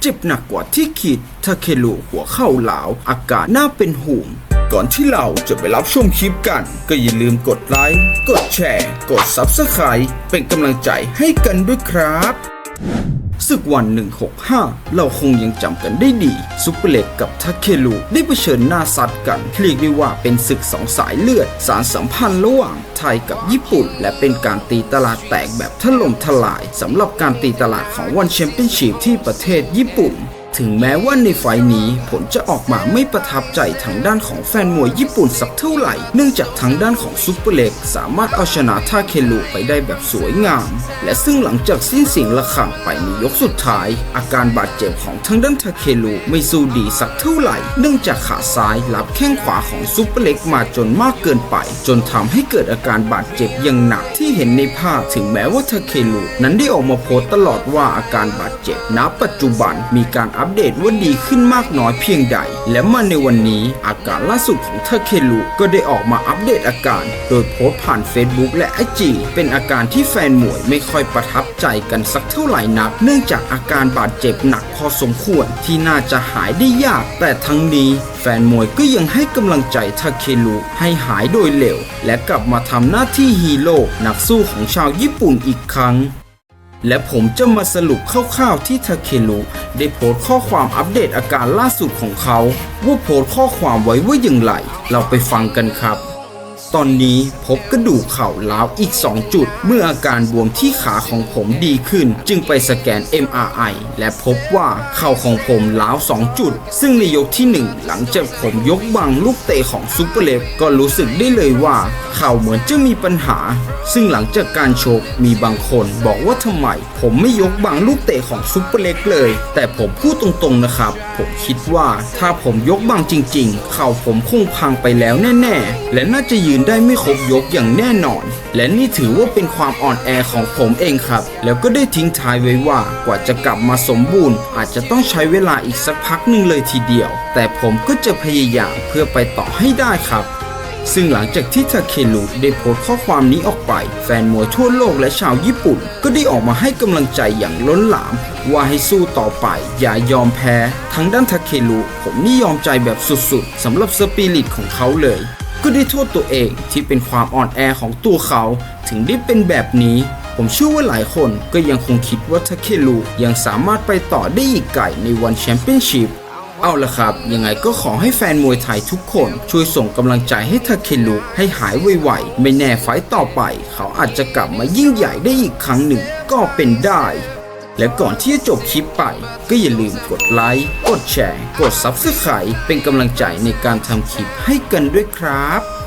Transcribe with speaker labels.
Speaker 1: เจ็บหนักกว่าที่คิดทาเคลุหัวเข่าหลาว อาการน่าเป็นห่วงก่อนที่เราจะไปรับชมคลิปกัน ก็อย่าลืมกดไลค์ กดแชร์ กด Subscribe เป็นกำลังใจให้กันด้วยครับ ศึกวัน 165 เราคงยังจำกันได้ดี ซุปเปอร์เล็กกับทาเคลูได้เผชิญหน้าซัดกัน เรียกได้ว่าเป็นศึกสองสายเลือด สารสัมพันธ์ระหว่างไทยกับญี่ปุ่น และเป็นการตีตลาดแตกแบบถล่มทลายสำหรับการตีตลาดของวันแชมเปี้ยนชิพที่ประเทศญี่ปุ่น ถึงแม้ว่าในไฟล์นี้ผลจะออกมาไม่ประทับใจทางด้านของแฟนมวยญี่ปุ่นสักเท่าไหร่ เนื่องจากทางด้านของซุปเปอร์เล็กสามารถเอาชนะทาเคลุไปได้แบบสวยงาม และซึ่งหลังจากสิ้นเสียงระฆังไปในยกสุดท้าย อาการบาดเจ็บของทางด้านทาเคลุไม่สู้ดีสักเท่าไหร่ เนื่องจากขาซ้ายรับแข้งขวาของซุปเปอร์เล็กมาจนมากเกินไป จนทำให้เกิดอาการบาดเจ็บอย่างหนัก ที่เห็นในภาพถึงแม้ว่าทาเคลุนั้นได้ออกมาโพสต์ตลอดว่าอาการบาดเจ็บณปัจจุบันมีการอัปเดตว่าดีขึ้นมากน้อยเพียงใด และมาในวันนี้อาการล่าสุดของทาเคลุก็ได้ออกมาอัปเดตอาการ โดยโพสต์ผ่าน Facebook และ IG เป็นอาการที่แฟนมวยไม่ค่อยประทับใจกันสักเท่าไหร่นัก เนื่องจากอาการบาดเจ็บหนักพอสมควรที่น่าจะหายได้ยาก แต่ทั้งนี้ แฟนมวยก็ยังให้กำลังใจทาเคลุให้หายโดยเร็ว และกลับมาทำหน้าที่ฮีโร่นักสู้ของชาวญี่ปุ่นอีกครั้ง และผมจะมาสรุปคร่าวๆที่ทาเคลุได้โพสต์ข้อความอัปเดตอาการล่าสุดของเขา ว่าโพสต์ข้อความไว้ว่าอย่างไร เราไปฟังกันครับ ตอนนี้พบกระดูกเข่าล้าวอีก 2 จุด เมื่ออาการบวมที่ขาของผมดีขึ้น จึงไปสแกน MRI และพบว่าเข่าของผมล้าว 2 จุด ซึ่งในยกที่ 1 หลังจากผมยกบังลูกเตะของซูเปอร์เล็กก็รู้สึกได้เลยว่าเข่าเหมือนจะมีปัญหา ซึ่งหลังจากการโชกมีบางคนบอกว่าทำไม ผมไม่ยกบังลูกเตะของซุปเปอร์เล็กเลย แต่ผมพูดตรงๆนะครับ ผมคิดว่าถ้าผมยกบังจริง ๆ เข่าผมคงพังไปแล้วแน่ๆ และน่าจะยืนได้ไม่ครบยกอย่างแน่นอน และนี่ถือว่าเป็นความอ่อนแอของผมเองครับ แล้วก็ได้ทิ้งท้ายไว้ว่ากว่าจะกลับมาสมบูรณ์ อาจจะต้องใช้เวลาอีกสักพักหนึ่งเลยทีเดียว แต่ผมก็จะพยายามเพื่อไปต่อให้ได้ครับ ซึ่งหลังจากที่ทาเคลุได้โพสต์ข้อความนี้ออกไป แฟนมวยทั่วโลกและชาวญี่ปุ่น ก็ได้ออกมาให้กำลังใจอย่างล้นหลาม ว่าให้สู้ต่อไป อย่ายอมแพ้ ทั้งด้านทาเคลุผมนี่ยอมใจแบบสุดๆสำหรับสปิริตของเขาเลย ก็ได้โทษตัวเองที่เป็นความอ่อนแอของตัวเขา ถึงได้เป็นแบบนี้ผมเชื่อว่าหลายคนก็ยังคงคิดว่าทาเคลุยังสามารถไปต่อได้อีกไกลในวันแชมเปี้ยนชิพ เอาละครับ ยังไงก็ขอให้แฟนมวยไทยทุกคนช่วยส่งกำลังใจให้ทาเคลุให้หายไวๆ ไม่แน่ไฟต์ต่อไป เขาอาจจะกลับมายิ่งใหญ่ได้อีกครั้งหนึ่งก็เป็นได้ และก่อนที่จะจบคลิปไป ก็อย่าลืมกดไลค์ กดแชร์ กดซับสไคร b e เป็นกำลังใจในการทำคลิปให้กันด้วยครับ